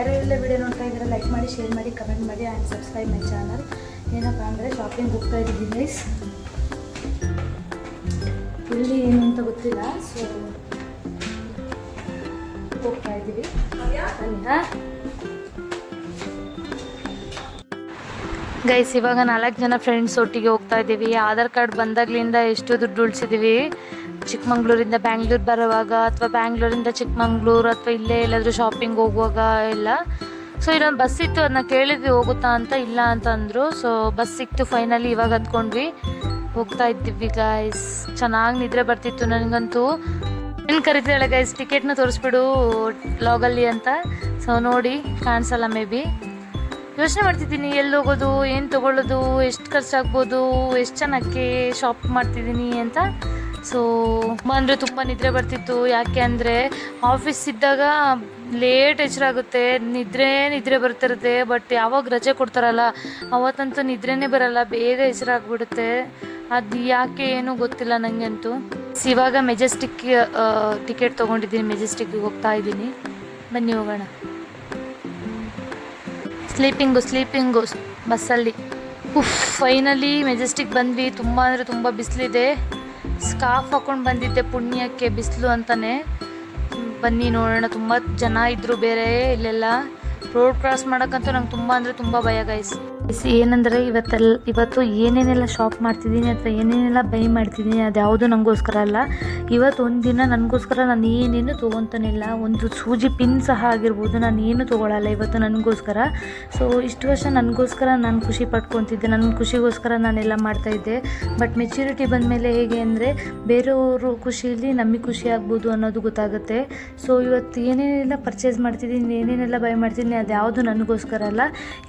ಯಾರೆಲ್ಲ ವಿಡಿಯೋ ನೋಡ್ತಾ ಇದ್ದಾರೆ ಲೈಕ್ ಮಾಡಿ ಶೇರ್ ಮಾಡಿ ಕಮೆಂಟ್ ಮಾಡಿ ಆ್ಯಂಡ್ ಸಬ್ಸ್ಕ್ರೈಬ್ ಮೈ ಚಾನಲ್ ಏನಪ್ಪ ಅಂದರೆ ಶಾಪಿಂಗ್ ಹೋಗ್ತಾ ಇದ್ದೀವಿ ಗೈಸ್ ಇಲ್ಲಿ ಏನು ಅಂತ ಗೊತ್ತಿಲ್ಲ ಸೊ ಹೋಗ್ತಾ ಇದ್ದೀವಿ. ಹಾಂ. ಗೈಸ್ ಇವಾಗ ನಾಲ್ಕು ಜನ ಫ್ರೆಂಡ್ಸ್ ಒಟ್ಟಿಗೆ ಹೋಗ್ತಾ ಇದ್ದೀವಿ. ಆಧಾರ್ ಕಾರ್ಡ್ ಬಂದಾಗ್ಲಿಂದ ಎಷ್ಟು ದುಡ್ಡು ಉಳಿಸಿದೀವಿ? ಚಿಕ್ಕಮಂಗ್ಳೂರಿಂದ ಬ್ಯಾಂಗ್ಳೂರು ಬರುವಾಗ ಅಥವಾ ಬ್ಯಾಂಗ್ಳೂರಿಂದ ಚಿಕ್ಕಮಂಗ್ಳೂರು ಅಥವಾ ಇಲ್ಲೇ ಎಲ್ಲಾದರೂ ಶಾಪಿಂಗ್ ಹೋಗುವಾಗ ಎಲ್ಲ. ಸೊ ಇಲ್ಲೊಂದು ಬಸ್ ಇತ್ತು ಅದನ್ನ ಕೇಳಿದ್ವಿ, ಹೋಗುತ್ತಾ ಅಂತ, ಇಲ್ಲ ಅಂತ ಅಂದರು. ಸೊ ಬಸ್ ಸಿಕ್ತು ಫೈನಲಿ ಇವಾಗ ಹತ್ಕೊಂಡ್ವಿ ಹೋಗ್ತಾ ಇದ್ದೀವಿ ಗೈಸ್ ಚೆನ್ನಾಗಿ ನಿದ್ರೆ ಬರ್ತಿತ್ತು ನನಗಂತೂ. ಏನು ಕರಿತಾಳೆ ಗೈಸ್ ಟಿಕೆಟ್ನ ತೋರಿಸ್ಬಿಡು ಲಾಗಲ್ಲಿ ಅಂತ. ಸೊ ನೋಡಿ ಕಾಣಿಸಲ್ಲ ಮೇ ಬಿ ಯೋಚನೆ ಮಾಡ್ತಿದ್ದೀನಿ, ಎಲ್ಲಿ ಹೋಗೋದು, ಏನು ತೊಗೊಳ್ಳೋದು, ಎಷ್ಟು ಖರ್ಚಾಗ್ಬೋದು, ಎಷ್ಟು ಜನಕ್ಕೆ ಶಾಪ್ ಮಾಡ್ತಿದ್ದೀನಿ ಅಂತ. ಸೊ ಅಂದರೆ ತುಂಬ ನಿದ್ರೆ ಬರ್ತಿತ್ತು. ಯಾಕೆ ಅಂದರೆ ಆಫೀಸ್ ಇದ್ದಾಗ ಲೇಟ್ ಎಚ್ಚರಾಗುತ್ತೆ ನಿದ್ರೆ ನಿದ್ರೆ ಬರ್ತಿರುತ್ತೆ ಬಟ್ ಯಾವಾಗ ರಜೆ ಕೊಡ್ತಾರಲ್ಲ, ಅವತ್ತಂತೂ ನಿದ್ರೆನೇ ಬರಲ್ಲ, ಬೇಗ ಎಚ್ಚರಾಗ್ಬಿಡುತ್ತೆ ಅದು ಯಾಕೆ ಏನೂ ಗೊತ್ತಿಲ್ಲ ನನಗಂತೂ ಇವಾಗ ಮೆಜೆಸ್ಟಿಕ್ ಟಿಕೆಟ್ ತೊಗೊಂಡಿದ್ದೀನಿ ಮೆಜೆಸ್ಟಿಕ್ಗೆ ಹೋಗ್ತಾ ಇದ್ದೀನಿ. ಬನ್ನಿ ಹೋಗೋಣ. ಸ್ಲೀಪಿಂಗು ಸ್ಲೀಪಿಂಗು ಬಸ್ಸಲ್ಲಿ. ಉಫ್ ಫೈನಲಿ ಮೆಜೆಸ್ಟಿಕ್ ಬಂದ್ವಿ. ತುಂಬ ಅಂದರೆ ತುಂಬ ಬಿಸಿಲಿದೆ. ಸ್ಕಾಫ್ ಹಾಕ್ಕೊಂಡು ಬಂದಿದ್ದೆ ಪುಣ್ಯಕ್ಕೆ, ಬಿಸಿಲು ಅಂತಲೇ ಬನ್ನಿ ನೋಡೋಣ, ತುಂಬ ಜನ ಇದ್ದರು ಬೇರೆ ಇಲ್ಲೆಲ್ಲ. ರೋಡ್ ಕ್ರಾಸ್ ಮಾಡೋಕ್ಕಂತೂ ನಂಗೆ ತುಂಬ ಅಂದರೆ ತುಂಬ ಭಯ ಗೈಸ್ ಏನಂದರೆ ಇವತ್ತೆಲ್ಲ ಇವತ್ತು ಏನೇನೆಲ್ಲ ಶಾಪ್ ಮಾಡ್ತಿದ್ದೀನಿ ಅಥವಾ ಏನೇನೆಲ್ಲ ಬೈ ಮಾಡ್ತಿದ್ದೀನಿ ಅದು ಯಾವುದು ನನಗೋಸ್ಕರ ಅಲ್ಲ. ಇವತ್ತು ಒಂದು ದಿನ ನನಗೋಸ್ಕರ ನಾನು ಏನೇನು ತೊಗೊತಾನಿಲ್ಲ, ಒಂದು ಸೂಜಿ ಪಿನ್ ಸಹ ಆಗಿರ್ಬೋದು, ನಾನು ಏನು ತೊಗೊಳಲ್ಲ ಇವತ್ತು ನನಗೋಸ್ಕರ. ಸೊ ಇಷ್ಟು ವರ್ಷ ನನಗೋಸ್ಕರ ನಾನು ಖುಷಿ ಪಡ್ಕೊತಿದ್ದೆ ನನ್ನ ಖುಷಿಗೋಸ್ಕರ ನಾನೆಲ್ಲ ಮಾಡ್ತಾಯಿದ್ದೆ ಬಟ್ ಮೆಚ್ಯೂರಿಟಿ ಬಂದಮೇಲೆ ಹೇಗೆ ಅಂದರೆ, ಬೇರೆಯವರು ಖುಷಿಯಲ್ಲಿ ನಮಗೆ ಖುಷಿ ಆಗ್ಬೋದು ಅನ್ನೋದು ಗೊತ್ತಾಗುತ್ತೆ. ಸೊ ಇವತ್ತು ಏನೇನೆಲ್ಲ ಪರ್ಚೇಸ್ ಮಾಡ್ತಿದ್ದೀನಿ, ಏನೇನೆಲ್ಲ ಬೈ ಮಾಡ್ತಿದ್ದೀನಿ ಅದು ಯಾವುದು ನನಗೋಸ್ಕರ ಅಲ್ಲ.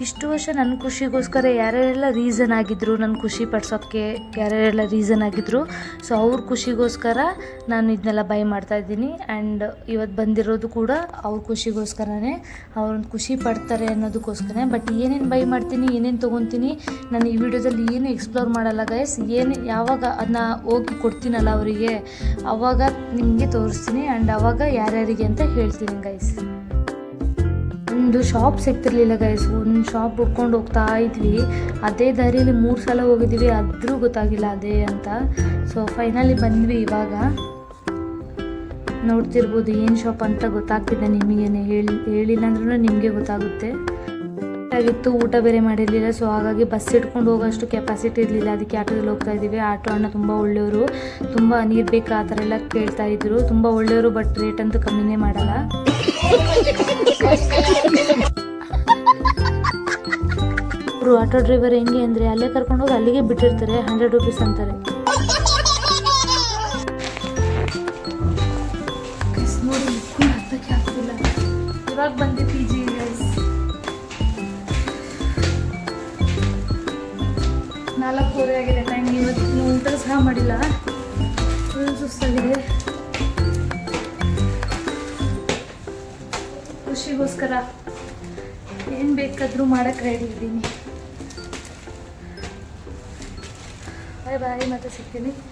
ಇಷ್ಟು ವರ್ಷ ನನ್ನ ಖುಷಿಗೋಸ್ಕರ ಯಾರ್ಯಾರೆಲ್ಲ ರೀಸನ್ ಆಗಿದ್ದರು ನನ್ನ ಖುಷಿ ಪಡಿಸೋಕ್ಕೆ ಯಾರ್ಯಾರೆಲ್ಲ ರೀಸನ್ ಆಗಿದ್ದರು ಸೊ ಅವ್ರ ಖುಷಿಗೋಸ್ಕರ ನಾನು ಇದನ್ನೆಲ್ಲ ಬೈ ಮಾಡ್ತಾ ಇದ್ದೀನಿ. ಆ್ಯಂಡ್ ಇವತ್ತು ಬಂದಿರೋದು ಕೂಡ ಅವ್ರ ಖುಷಿಗೋಸ್ಕರನೇ ಅವ್ರನ್ನ ಖುಷಿ ಪಡ್ತಾರೆ ಅನ್ನೋದಕ್ಕೋಸ್ಕರ ಬಟ್ ಏನೇನು ಬೈ ಮಾಡ್ತೀನಿ, ಏನೇನು ತೊಗೊತೀನಿ, ನಾನು ಈ ವಿಡಿಯೋದಲ್ಲಿ ಏನು ಎಕ್ಸ್ಪ್ಲೋರ್ ಮಾಡಲ್ಲ ಗೈಸ್ ಏನು ಯಾವಾಗ ಅದನ್ನ ಹೋಗಿ ಕೊಡ್ತೀನಲ್ಲ ಅವರಿಗೆ, ಅವಾಗ ನಿಮಗೆ ತೋರಿಸ್ತೀನಿ. ಆ್ಯಂಡ್ ಅವಾಗ ಯಾರ್ಯಾರಿಗೆ ಅಂತ ಹೇಳ್ತೀನಿ ಗೈಸ್ ಒಂದು ಶಾಪ್ ಸಿಗ್ತಿರ್ಲಿಲ್ಲ ಗೈಸ್ ಒಂದು ಶಾಪ್ ಹುಡ್ಕೊಂಡು ಹೋಗ್ತಾ ಇದ್ವಿ. ಅದೇ ದಾರಿಯಲ್ಲಿ ಮೂರು ಸಲ ಹೋಗಿದ್ದೀವಿ ಆದರೂ ಗೊತ್ತಾಗಿಲ್ಲ ಅದೇ ಅಂತ. ಸೊ ಫೈನಲಿ ಬಂದ್ವಿ ಇವಾಗ. ನೋಡ್ತಿರ್ಬೋದು ಏನು ಶಾಪ್ ಅಂತ ಗೊತ್ತಾಗ್ತಿದೆ ನಿಮಗೇನೆ ಹೇಳಿ, ಹೇಳಿಲ್ಲ ಅಂದ್ರೂ ನಿಮಗೆ ಗೊತ್ತಾಗುತ್ತೆ. ಆಗಿತ್ತು, ಊಟ ಬೇರೆ ಮಾಡಿರಲಿಲ್ಲ. ಸೊ ಹಾಗಾಗಿ ಬಸ್ ಇಟ್ಕೊಂಡು ಹೋಗೋಷ್ಟು ಕೆಪಾಸಿಟಿ ಇರಲಿಲ್ಲ. ಅದಕ್ಕೆ ಆಟೋದಲ್ಲಿ ಹೋಗ್ತಾ ಇದ್ದೀವಿ. ಆಟೋ ಅಣ್ಣ ತುಂಬ ಒಳ್ಳೆಯವರು. ತುಂಬ ನೀರು ಬೇಕಾ ಆ ಥರ ಎಲ್ಲ ಕೇಳ್ತಾ ಇದ್ರು. ತುಂಬ ಒಳ್ಳೆಯವರು ಬಟ್ ರೇಟ್ ಅಂತೂ ಕಮ್ಮಿನೇ ಮಾಡಲ್ಲ. ಅವರು ಆಟೋ ಡ್ರೈವರ್ ಹೆಂಗೆ ಅಂದರೆ ಅಲ್ಲೇ ಕರ್ಕೊಂಡು ಹೋಗಿ ಅಲ್ಲಿಗೆ ಬಿಟ್ಟಿರ್ತಾರೆ ಹಂಡ್ರೆಡ್ ರುಪೀಸ್ ಅಂತಾರೆ. ಇವಾಗ ಬಂದೆ ಪಿ ನಾಲ್ಕೂವರೆ ಆಗಿದೆ ಟೈಮ್ ಇವತ್ತು ಊಟ ಸಹ ಮಾಡಿಲ್ಲ. ಫುಲ್ ಸುಸ್ತಾಗಿದೆ. ಖುಷಿಗೋಸ್ಕರ ಏನು ಬೇಕಾದರೂ ಮಾಡೋಕ್ಕೆ ರೆಡಿ ಇದ್ದೀನಿ. ಬಾಯ್ ಬಾಯ್ ಮತ್ತೆ ಸಿಗ್ತೀನಿ.